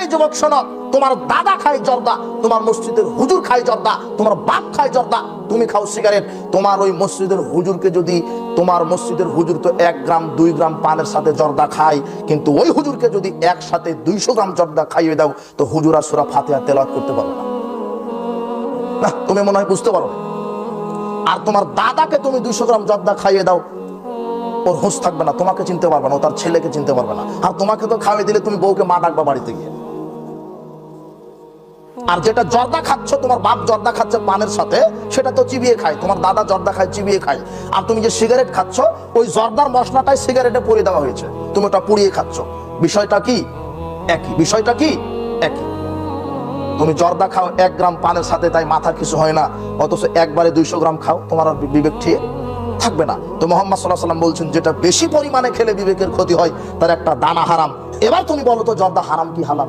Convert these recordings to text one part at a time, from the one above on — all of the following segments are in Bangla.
এই যুবক, শোনো, তোমার দাদা খায় জর্দা, তোমার মসজিদের হুজুর খায় জর্দা, তোমার বাপ খায় জর্দা, তুমি খাও সিগারেট। তোমার ওই মসজিদের হুজুরকে যদি, তোমার মসজিদের হুজুর তো এক গ্রাম, দুই গ্রাম পানের সাথে জর্দা খায়, কিন্তু ওই হুজুরকে যদি একসাথে দুইশো গ্রাম জর্দা খাইয়ে দাও, তো হুজুর আর সুরা ফাতেহা তেলাওয়াত করতে পারবে না। না, তুমি মনে হয় বুঝতে পারো? আর তোমার দাদাকে তুমি দুইশো গ্রাম জর্দা খাইয়ে দাও, ওর হোশ থাকবে না, তোমাকে চিনতে পারবে না, ও তার ছেলেকে চিনতে পারবে না। আর তোমাকে তো খাওয়াই দিলে তুমি বউকে মা ডাকবা বাড়িতে গিয়ে। আর যেটা জর্দা খাচ্ছ, তোমার বাপ জর্দা খাচ্ছে পানের সাথে, সেটা তো চিবিয়ে খায়। তোমার দাদা জর্দা খায়, চিবিয়ে খায়। আর তুমি যে সিগারেট খাচ্ছ, ওই জর্দার মশলাটাই সিগারেটে পরিয়ে দেওয়া হয়েছে। তুমি ওটা পুড়িয়ে খাচ্ছ। বিষয়টা কি? একই। বিষয়টা কি? একই। তুমি জর্দা খাও এক গ্রাম পানের সাথে, তাই মাথা কিছু হয় না। অথচ একবারে দুইশো গ্রাম খাও, তোমার আর বিবেক ঠিক থাকবে না। তো মোহাম্মদ সাল্লাহ সাল্লাম বলছেন, যেটা বেশি পরিমাণে খেলে বিবেকের ক্ষতি হয়, তার একটা দানা হারাম। এবার তুমি বলো তো, জর্দা হারাম কি হারাম।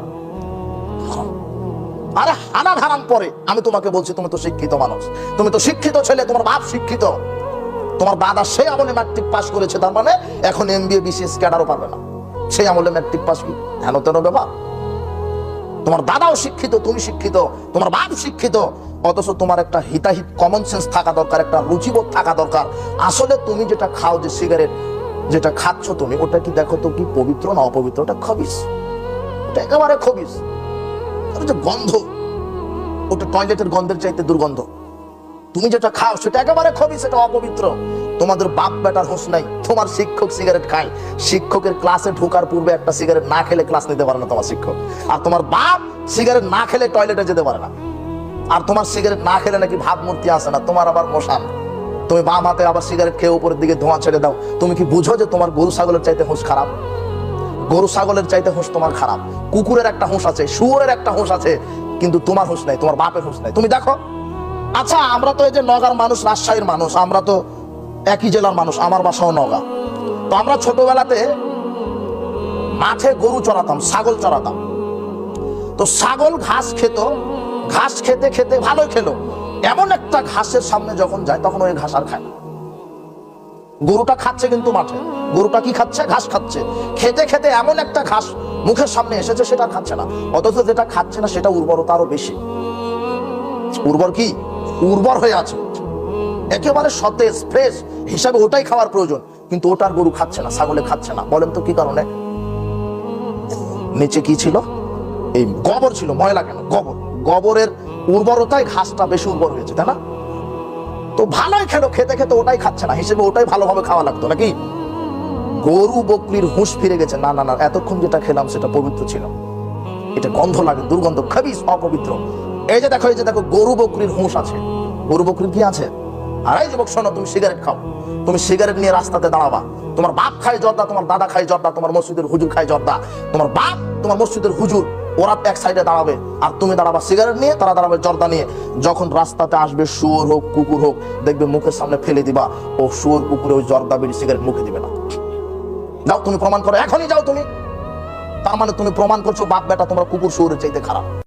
আরে হালাল হারাম পরে। আমি তোমাকে বলছি, তুমি তো শিক্ষিত মানুষ। তুমি তো শিক্ষিত ছেলে, তোমার বাপ শিক্ষিত। তোমার দাদা সেই আমলে ম্যাট্রিক পাস করেছে, তার মানে এখন এম বি এ বিসিএস ক্যাডারও পারবে না। সেই আমলে ম্যাট্রিক পাস কি? হেন তেন ব্যাপার। তোমার দাদাও শিক্ষিত, তুমি শিক্ষিত, তোমার বাপ শিক্ষিত। অথচ তোমার একটা হিতাহিত কমন সেন্স থাকা দরকার, একটা রুচিবোধ থাকা দরকার। আসলে তুমি যেটা খাও যে সিগারেট যেটা খাচ্ছ তুমি, ওটা কি দেখো তো কি পবিত্র না অপবিত্র? ওটা খবিস। ওটা একেবারে খবিস। আর যে গন্ধ, ওটা টয়লেটের গন্ধের চাইতে দুর্গন্ধ। তুমি যেটা খাও, সেটা একেবারে খবি সেটা অপবিত্র। তোমাদের বাপ বেটার হোস নাই, তোমার শিক্ষক সিগারেট খায়। শিক্ষকের ক্লাসে ঢোকার পূর্বে একটা সিগারেট না খেলে ক্লাস নিতে পারে না তোমার শিক্ষক। আর তোমার বাপ সিগারেট না খেলে টয়লেটে যেতে পারে না। আর তোমার সিগারেট না খেলে নাকি ভাবমূর্তি আসে না, তোমার আবার মশান তুমি বাম হাতে আবার সিগারেট খেয়ে উপরের দিকে ধোঁয়া ছেড়ে দাও। তুমি কি বুঝো যে তোমার গরু ছাগলের চাইতে হোস খারাপ? গরু ছাগলের চাইতে হোস তোমার খারাপ। কুকুরের একটা হোস আছে, শুয়োরের একটা হোস আছে, কিন্তু তোমার হোস নাই, তোমার বাপের হোস নাই। তুমি দেখো। আচ্ছা আমরা তো এই যে নগার মানুষ, রাজশাহীর মানুষ, আমরা তো একই জেলার মানুষ, আমার বাসাও নগা। তো আমরা ছোটবেলাতে মাঠে গরু চড়াতাম, ছাগল চড়াতাম। তো ছাগল ঘাস খেত, ঘাস খেতে খেতে ভালোই খেলো। এমন একটা ঘাসের সামনে যখন যায়, তখন ওই ঘাস আর খায় না। গরুটা খাচ্ছে কিন্তু মাঠে। গরুটা কি খাচ্ছে? ঘাস খাচ্ছে। খেতে খেতে এমন একটা ঘাস মুখের সামনে এসেছে, সেটা খাচ্ছে না। অথচ যেটা খাচ্ছে না, সেটা উর্বরতা আরও বেশি। উর্বর কি? উর্বর হয়ে আছে। একেবারে সতেজ ফ্রেশ হিসাবে ওটাই খাওয়ার প্রয়োজন। কিন্তু ওটার গরু খাচ্ছে না, ছাগলে খাচ্ছে না। বলেন তো কি কারণে? নিচে কি ছিল? এই গোবর ছিল, ময়লা কেন? গোবর। গোবরের উর্বরতায় ঘাসটা বেশি উর্বর হয়েছে, তাই না? তো ভালোই খেলো, খেতে খেতে ওটাই খাচ্ছে না। হিসেবে ওটাই ভালোভাবে খাওয়া লাগতো, নাকি? গরু বকরির হুঁশ ফিরে গেছে। না না না, এতক্ষণ যেটা খেলাম সেটা পবিত্র ছিল। এটা গন্ধ লাগে, দুর্গন্ধ খাবিস অপবিত্র। এই যে দেখো, এই যে দেখো, গরু বকরির হুঁশ আছে। গরু বকরির কি আছে? আর যুবক, শোনো, তুমি সিগারেট খাও। তুমি সিগারেট নিয়ে রাস্তাতে দাঁড়াবা। তোমার বাপ খায় জর্দা, তোমার দাদা খায় জর্দা, তোমার মসজিদের হুজুর খায় জর্দা। তোমার বাপ, তোমার মসজিদের হুজুর। ওরা এক সাইডে দাঁড়াবে আর তুমি দাঁড়াবা সিগারেট নিয়ে, তারা দাঁড়াবে জর্দা নিয়ে। যখন রাস্তাতে আসবে শুয়োর হোক, কুকুর হোক, দেখবে মুখের সামনে ফেলে দিবা। ও শুয়োর কুকুরে ওই জর্দা বেরি সিগারেট মুখে দিবে না। যাও তুমি প্রমাণ করো, এখনই যাও তুমি। তার মানে তুমি প্রমাণ করছ বাপ বেটা তোমার কুকুর শুয়োরের চাইতে খারাপ।